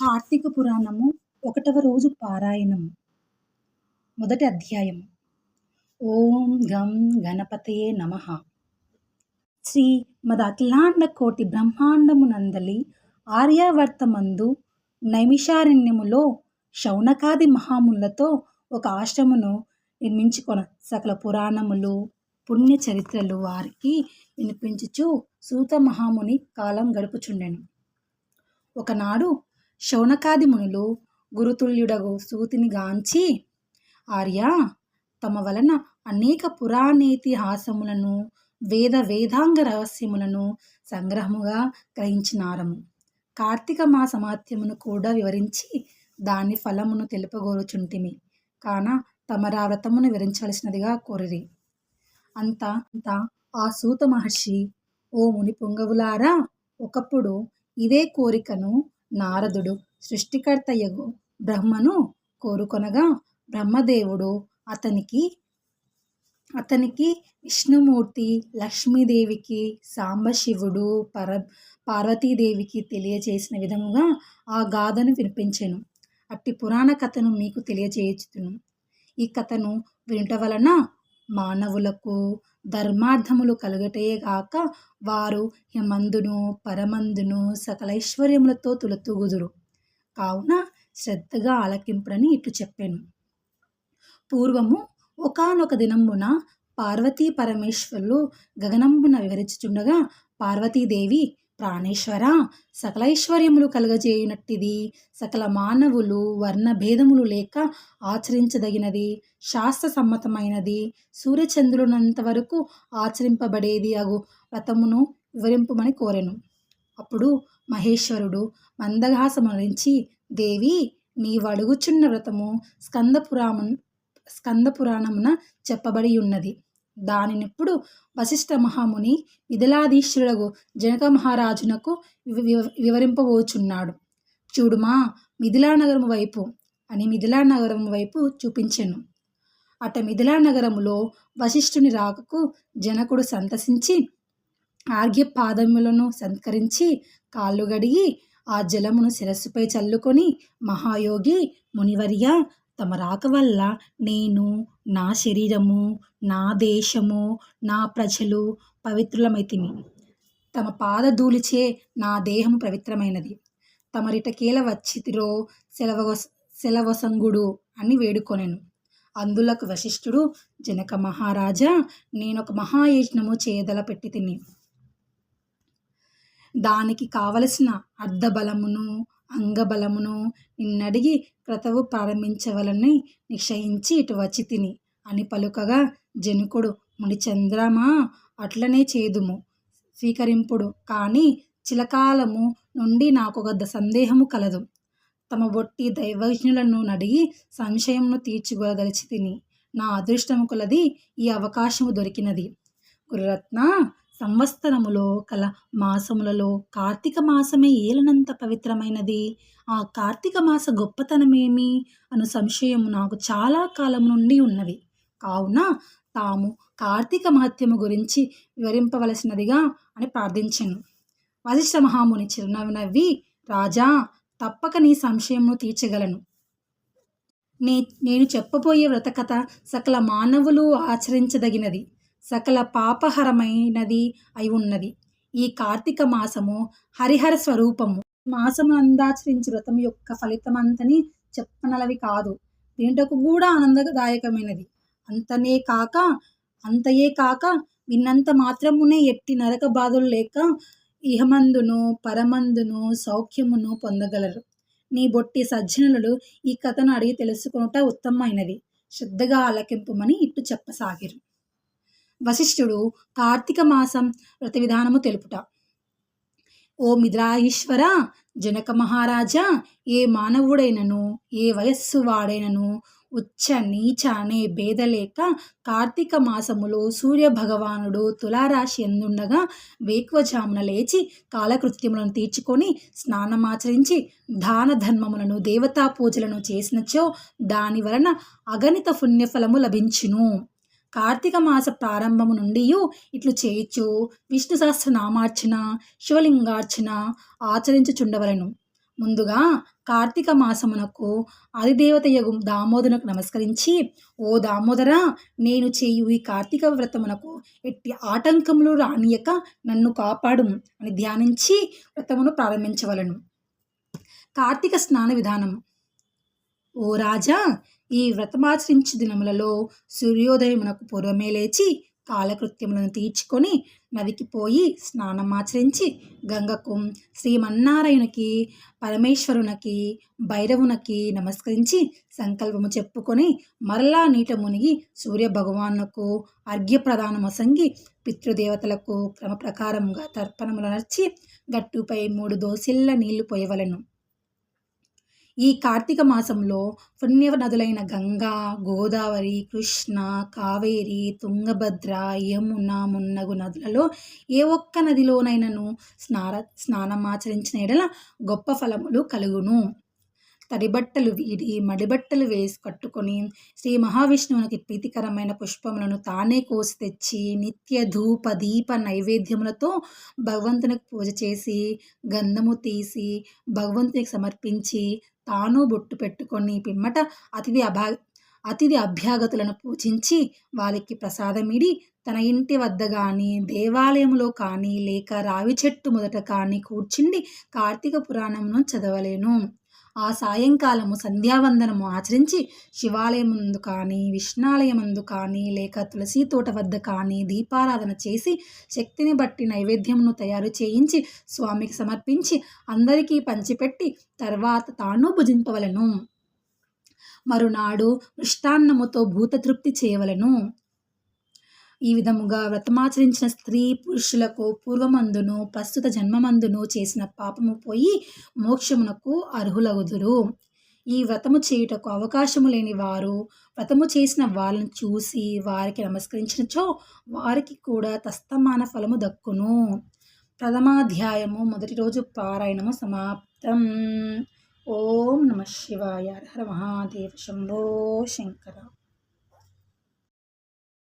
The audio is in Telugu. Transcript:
కార్తీక పురాణము ఒకటవ రోజు పారాయణం మొదటి అధ్యాయం ఓం గం గణపతయే నమ. శ్రీ మద అఖిలాండ కోటి బ్రహ్మాండమునందలి ఆర్యావర్తమందు నైమిషారణ్యములో శౌనకాది మహాములతో ఒక ఆశ్రమును నిర్మించుకొన సకల పురాణములు పుణ్య చరిత్రలు వారికి వినిపించుచు సూత మహాముని కాలం గడుపుచుండెను. ఒకనాడు శౌనకాది మునులు గురుతుల్యుడగు సూతిని గాంచి ఆర్య తమ వలన అనేక పురాణేతిహాసములను వేద వేదాంగ రహస్యములను సంగ్రహముగా గ్రహించినారము. కార్తీక మాసమాత్యమును కూడా వివరించి దాని ఫలమును తెలుపగోరుచుంటిమి. కాన తమరా వ్రతమును వివరించవలసినదిగా కోరిరి. అంత అంత ఆ సూత మహర్షి ఓ ముని పొంగవులారా ఒకప్పుడు ఇదే కోరికను నారదుడు సృష్టికర్తయగు బ్రహ్మను కోరుకొనగా బ్రహ్మదేవుడు అతనికి అతనికి విష్ణుమూర్తి లక్ష్మీదేవికి సాంబశివుడు పర పార్వతీదేవికి తెలియచేసిన విధముగా ఆ గాథను వినిపించెను. అట్టి పురాణ కథను మీకు తెలియచేయుచును ఈ కథను వినుట వలన మానవులకు ధర్మార్థములు కలుగటేగాక వారు హిమందును పరమందును సకలైశ్వర్యములతో తులతూగుదురు కావున శ్రద్ధగా ఆలకింపుడని ఇట్లు చెప్పాను. పూర్వము ఒకనొక దినమున పార్వతీ పరమేశ్వరులు గగనంబున వివరించుచుండగా పార్వతీదేవి ప్రాణేశ్వర సకలైశ్వర్యములు కలగజేయునట్టిది. సకల మానవులు వర్ణ భేదములు లేక ఆచరించదగినది. శాస్త్ర సమ్మతమైనది సూర్యచంద్రునంత వరకు ఆచరింపబడేది అగు వ్రతమును వివరింపమని కోరెను. అప్పుడు మహేశ్వరుడు మందహాసమరించి దేవి నీవడుగుచున్న వ్రతము స్కందపురాము స్కందపురాణమున చెప్పబడి ఉన్నది దానినిప్పుడు వశిష్ఠ మహాముని మిథిలాధీశ్వరుడు జనక మహారాజునకు వివరింపబోచున్నాడు. చూడుమా మిథిలా నగరము వైపు అని మిథిలా నగరం వైపు చూపించెను. అట మిథిలా నగరములో వశిష్ఠుని రాకకు జనకుడు సంతసించి ఆర్ఘ్యపాదములను సంస్కరించి కాళ్ళు గడిగి ఆ జలమును శిరస్సుపై చల్లుకొని మహాయోగి మునివర్య తమ రాక వల్ల నేను నా శరీరము నా దేశము నా ప్రజలు పవిత్రులమైతిమి. తమ పాదధూళిచే నా దేహం పవిత్రమైనది. తమరిటకేల వచ్చితిరో సెలవ సెలవసంగుడు అని వేడుకొనెను. అందులకు వశిష్ఠుడు జనక మహారాజా నేనొక మహాయజ్ఞము చేయదల పెట్టి తిని. దానికి కావలసిన అర్ధబలమును అంగబలమును నిన్నడిగి క్రతవు ప్రారంభించవలని నిశ్చయించి ఇటు వచ్చి తిని. అని పలుకగా జనకుడు మునిచంద్రమా అట్లనే చేదుము స్వీకరింపుడు. కానీ చిలకాలము నుండి నాకు గద్ద సందేహము కలదు. తమ బొట్టి దైవజ్ఞులను నడిగి సంశయమును తీర్చుకోదలిచి తిని. నా అదృష్టము కొలది ఈ అవకాశము దొరికినది. గురురత్న సంవత్సరములో కల మాసములలో కార్తీక మాసమే ఏలనంత పవిత్రమైనది. ఆ కార్తీక మాస గొప్పతనమేమి అను సంశయం నాకు చాలా కాలం నుండి ఉన్నది కావున తాము కార్తీక మహత్యము గురించి వివరింపవలసినదిగా అని ప్రార్థించాను. వశిష్ఠ మహాముని చిరునవ్వు నవ్వి రాజా తప్పక నీ సంశయమును తీర్చగలను. నే నేను చెప్పబోయే వ్రతకథ సకల మానవులు ఆచరించదగినది. సకల పాపహరమైనది అయి ఉన్నది ఈ కార్తీక మాసము హరిహర స్వరూపము. మాసము అందాచరించి వ్రతం యొక్క ఫలితమంతని చెప్పనలవి కాదు. దీంటకు కూడా ఆనందదాయకమైనది. అంతనే కాక అంతయే కాక విన్నంత మాత్రమునే ఎట్టి నరక బాధలు లేక ఇహమందును పరమందును సౌఖ్యమును పొందగలరు. నీ బొట్టి సజ్జనులు ఈ కథను అడిగి తెలుసుకునుట ఉత్తమమైనది. శ్రద్ధగా ఆలకింపుమని ఇట్టు చెప్పసాగిరు. వశిష్ఠుడు కార్తీక మాసం వ్రత విధానము తెలుపుట. ఓ మిద్రాఈశ్వర జనక మహారాజా ఏ మానవుడైనను ఏ వయస్సు వాడైనను ఉచ్చ నీచ అనే భేదలేక కార్తీక మాసములో సూర్య భగవానుడు తులారాశి ఎందుండగా వేకువజామున లేచి కాలకృత్యములను తీర్చుకొని స్నానమాచరించి దాన ధర్మములను దేవతా పూజలను చేసినచో దాని వలన అగణిత పుణ్యఫలము లభించును. కార్తీక మాస ప్రారంభము నుండి ఇట్లు చేయొచ్చు విష్ణు సహస్రనామార్చన శివలింగార్చన ఆచరించుచుండవలను. ముందుగా కార్తీక మాసమునకు అధిదేవతయగు దామోదరునకు నమస్కరించి ఓ దామోదర నేను చేయు ఈ కార్తీక వ్రతమునకు ఎట్టి ఆటంకములు రానియక నన్ను కాపాడు అని ధ్యానించి వ్రతమును ప్రారంభించవలను. కార్తీక స్నాన విధానం ఓ రాజా ఈ వ్రతమాచరించు దినములలో సూర్యోదయమునకు పూర్వమే లేచి కాలకృత్యములను తీర్చుకొని నదికి పోయి స్నానమాచరించి గంగకు శ్రీమన్నారాయణకి పరమేశ్వరునికి భైరవునకి నమస్కరించి సంకల్పము చెప్పుకొని మరలా నీట మునిగి సూర్య భగవానుకు అర్ఘ్యప్రదానమొసంగి పితృదేవతలకు క్రమ ప్రకారముగా తర్పణములు నర్చి గట్టుపై మూడు దోసిళ్ళ నీళ్ళు పోయవలను. ఈ కార్తీక మాసంలో పుణ్య నదులైన గంగా గోదావరి కృష్ణ కావేరి తుంగభద్ర యమున మున్నగు నదులలో ఏ ఒక్క నదిలోనైనను స్నాన స్నానం ఆచరించిన ఎడల గొప్ప ఫలములు కలుగును. తడిబట్టలు వీడి మడిబట్టలు వేసి కట్టుకొని శ్రీ మహావిష్ణువునికి ప్రీతికరమైన పుష్పములను తానే కోసి తెచ్చి నిత్య ధూప దీప నైవేద్యములతో భగవంతునికి పూజ చేసి గంధము తీసి భగవంతునికి సమర్పించి తాను బొట్టు పెట్టుకొని పిమ్మట అతిథి అభా అతిథి అభ్యాగతులను పూజించి వారికి ప్రసాదమిడి తన ఇంటి వద్ద కానీ దేవాలయంలో కానీ లేక రావి చెట్టు మొదట కానీ కూర్చుండి కార్తీక పురాణంను చదవలేను. ఆ సాయంకాలము సంధ్యావందనము ఆచరించి శివాలయమందు కానీ విష్ణాలయమందు కానీ లేక తులసి తోట వద్ద కానీ దీపారాధన చేసి శక్తిని బట్టి నైవేద్యమును తయారు చేయించి స్వామికి సమర్పించి అందరికీ పంచిపెట్టి తర్వాత తాను భుజింపవలను. మరునాడు మృష్టాన్నముతో భూతతృప్తి చేయవలను. ఈ విధముగా వ్రతమాచరించిన స్త్రీ పురుషులకు పూర్వమందును ప్రస్తుత జన్మమందును చేసిన పాపము పోయి మోక్షమునకు అర్హులగుదురు. ఈ వ్రతము చేయుటకు అవకాశము లేని వారు వ్రతము చేసిన వాళ్ళని చూసి వారికి నమస్కరించినచో వారికి కూడా తస్తమాన ఫలము దక్కును. ప్రథమాధ్యాయము మొదటి రోజు పారాయణము సమాప్తం. ఓం నమ శివాయ. హర మహాదేవ శంభో శంకర.